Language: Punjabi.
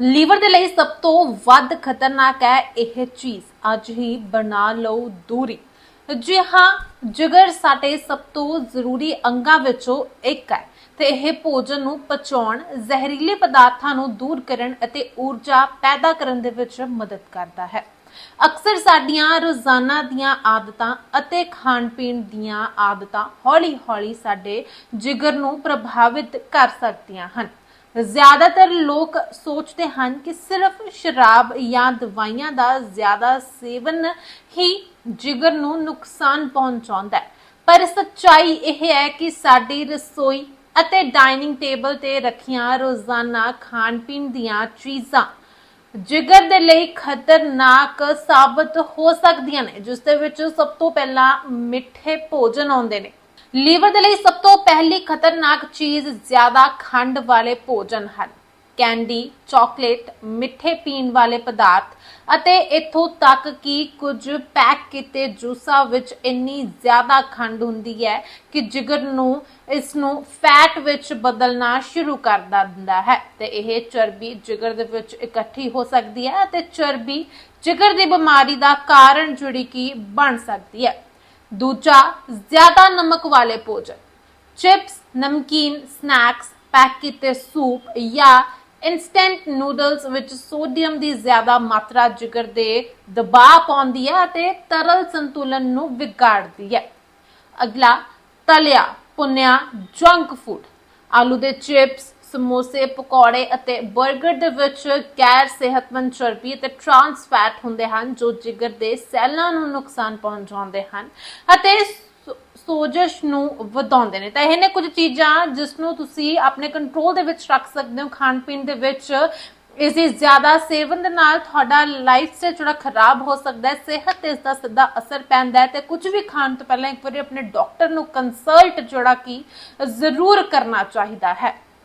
ਲੀਵਰ ਦੇ ਲਈ ਸਭ ਤੋਂ ਵੱਧ ਖਤਰਨਾਕ ਹੈ ਇਹ ਚੀਜ਼। ਅੱਜ ਹੀ ਬਣਾ ਲਓ ਦੂਰੀ। ਜੀ ਹਾਂ, ਜਿਗਰ ਸਾਡੇ ਸਭ ਤੋਂ ਜ਼ਰੂਰੀ ਅੰਗਾਂ ਵਿੱਚੋਂ ਇੱਕ ਹੈ ਤੇ ਇਹ ਭੋਜਨ ਨੂੰ ਪਚਾਉਣ, ਜ਼ਹਿਰੀਲੇ ਪਦਾਰਥਾਂ ਨੂੰ ਦੂਰ ਕਰਨ ਅਤੇ ਊਰਜਾ ਪੈਦਾ ਕਰਨ ਦੇ ਵਿੱਚ ਮਦਦ ਕਰਦਾ ਹੈ। ਅਕਸਰ ਸਾਡੀਆਂ ਰੋਜ਼ਾਨਾ ਦੀਆਂ ਆਦਤਾਂ ਅਤੇ ਖਾਣ ਪੀਣ ਦੀਆਂ ਆਦਤਾਂ ਹੌਲੀ-ਹੌਲੀ ਸਾਡੇ ਜਿਗਰ ਨੂੰ ਪ੍ਰਭਾਵਿਤ ਕਰ ਸਕਦੀਆਂ ਹਨ। ਜ਼ਿਆਦਾਤਰ ਲੋਕ ਸੋਚਦੇ ਹਨ ਕਿ ਸਿਰਫ ਸ਼ਰਾਬ ਜਾਂ ਦਵਾਈਆਂ ਦਾ ਜ਼ਿਆਦਾ ਸੇਵਨ ਹੀ ਜਿਗਰ ਨੂੰ ਨੁਕਸਾਨ ਪਹੁੰਚਾਉਂਦਾ ਹੈ। ਪਰ ਸੱਚਾਈ ਇਹ ਹੈ ਕਿ ਸਾਡੀ ਰਸੋਈ ਅਤੇ ਡਾਈਨਿੰਗ ਟੇਬਲ ਤੇ ਰੱਖੀਆਂ ਰੋਜ਼ਾਨਾ ਖਾਣ ਪੀਣ ਦੀਆਂ ਚੀਜ਼ਾਂ ਜਿਗਰ ਦੇ ਲਈ ਖਤਰਨਾਕ ਸਾਬਤ ਹੋ ਸਕਦੀਆਂ ਨੇ, ਜਿਸ ਦੇ ਵਿੱਚ ਸਭ ਤੋਂ ਪਹਿਲਾਂ ਮਿੱਠੇ ਭੋਜਨ ਆਉਂਦੇ ਨੇ। ਲੀਵਰ ਦੇ ਲਈ ਸਭ ਤੋਂ ਪਹਿਲੀ ਖਤਰਨਾਕ ਚੀਜ਼ ਜ਼ਿਆਦਾ ਖੰਡ ਵਾਲੇ ਭੋਜਨ ਹਨ। ਕੈਂਡੀ, ਚਾਕਲੇਟ, ਮਿੱਠੇ ਪੀਣ ਵਾਲੇ ਪਦਾਰਥ ਅਤੇ ਇਥੋਂ ਤੱਕ ਕਿ ਕੁਝ ਪੈਕ ਕੀਤੇ ਜੂਸਾਂ ਵਿੱਚ ਇੰਨੀ ਜ਼ਿਆਦਾ ਖੰਡ ਹੁੰਦੀ ਹੈ ਕਿ ਜਿਗਰ ਨੂੰ, ਇਸ ਨੂੰ ਫੈਟ ਵਿੱਚ ਬਦਲਣਾ ਸ਼ੁਰੂ ਕਰ ਦਿੰਦਾ ਹੈ ਤੇ ਇਹ ਚਰਬੀ ਜਿਗਰ ਦੇ ਵਿੱਚ ਇਕੱਠੀ ਹੋ ਸਕਦੀ ਹੈ ਅਤੇ ਚਰਬੀ ਜਿਗਰ ਦੀ ਬਿਮਾਰੀ ਦਾ ਕਾਰਨ ਜੁੜੀ ਕਿ ਬਣ ਸਕਦੀ ਹੈ। ਦੂਜਾ, ਜ਼ਿਆਦਾ ਨਮਕ ਵਾਲੇ ਭੋਜਨ। ਚਿਪਸ, ਨਮਕੀਨ, ਸਨੈਕਸ ਪੈਕ ਕੀਤੇ ਸੂਪ ਜਾਂ ਇਨਸਟੈਂਟ ਨੂਡਲਸ ਵਿੱਚ ਸੋਡੀਅਮ ਦੀ ਜ਼ਿਆਦਾ ਮਾਤਰਾ ਜਿਗਰ ਦੇ ਦਬਾਅ ਪਾਉਂਦੀ ਹੈ ਅਤੇ ਤਰਲ ਸੰਤੁਲਨ ਨੂੰ ਵਿਗਾੜਦੀ ਹੈ। ਅਗਲਾ ਤਲਿਆ ਪੁੰਨਿਆ ਜੰਕ ਫੂਡ ਆਲੂ ਦੇ ਚਿਪਸ ਸਮੋਸੇ, ਪਕੌੜੇ ਅਤੇ 버ਗਰ ਦੇ ਵਿੱਚ ਗੈਰ ਸਿਹਤਮੰਦ ਚਰਬੀ ਅਤੇ ਟਰਾਂਸ ਫੈਟ ਹੁੰਦੇ ਹਨ, ਜੋ ਜਿਗਰ ਦੇ ਸੈੱਲਾਂ ਨੂੰ ਨੁਕਸਾਨ ਪਹੁੰਚਾਉਂਦੇ ਹਨ ਅਤੇ ਸੋਜਸ਼ ਨੂੰ ਵਧਾਉਂਦੇ ਨੇ। ਤਾਂ ਇਹ ਨੇ ਕੁਝ ਚੀਜ਼ਾਂ ਜਿਸ ਨੂੰ ਤੁਸੀਂ ਆਪਣੇ ਕੰਟਰੋਲ ਦੇ ਵਿੱਚ ਰੱਖ ਸਕਦੇ ਹੋ, ਖਾਣ ਪੀਣ ਦੇ ਵਿੱਚ। ਇਸ ਦੀ ਜ਼ਿਆਦਾ ਸੇਵਨ ਦੇ ਨਾਲ ਤੁਹਾਡਾ ਲਾਈਫ ਸਟਾਈਲ ਜਿਹੜਾ ਖਰਾਬ ਹੋ ਸਕਦਾ ਹੈ, ਸਿਹਤ ਤੇ ਇਸ ਦਾ ਸਿੱਧਾ ਅਸਰ ਪੈਂਦਾ ਹੈ ਤੇ ਕੁਝ ਵੀ ਖਾਣ ਤੋਂ ਪਹਿਲਾਂ ਇੱਕ ਵਾਰੀ ਆਪਣੇ ਡਾਕਟਰ ਨੂੰ ਕੰਸਲਟ ਜਿਹੜਾ ਕਿ ਜ਼ਰੂਰ ਕਰਨਾ ਚਾਹੀਦਾ ਹੈ।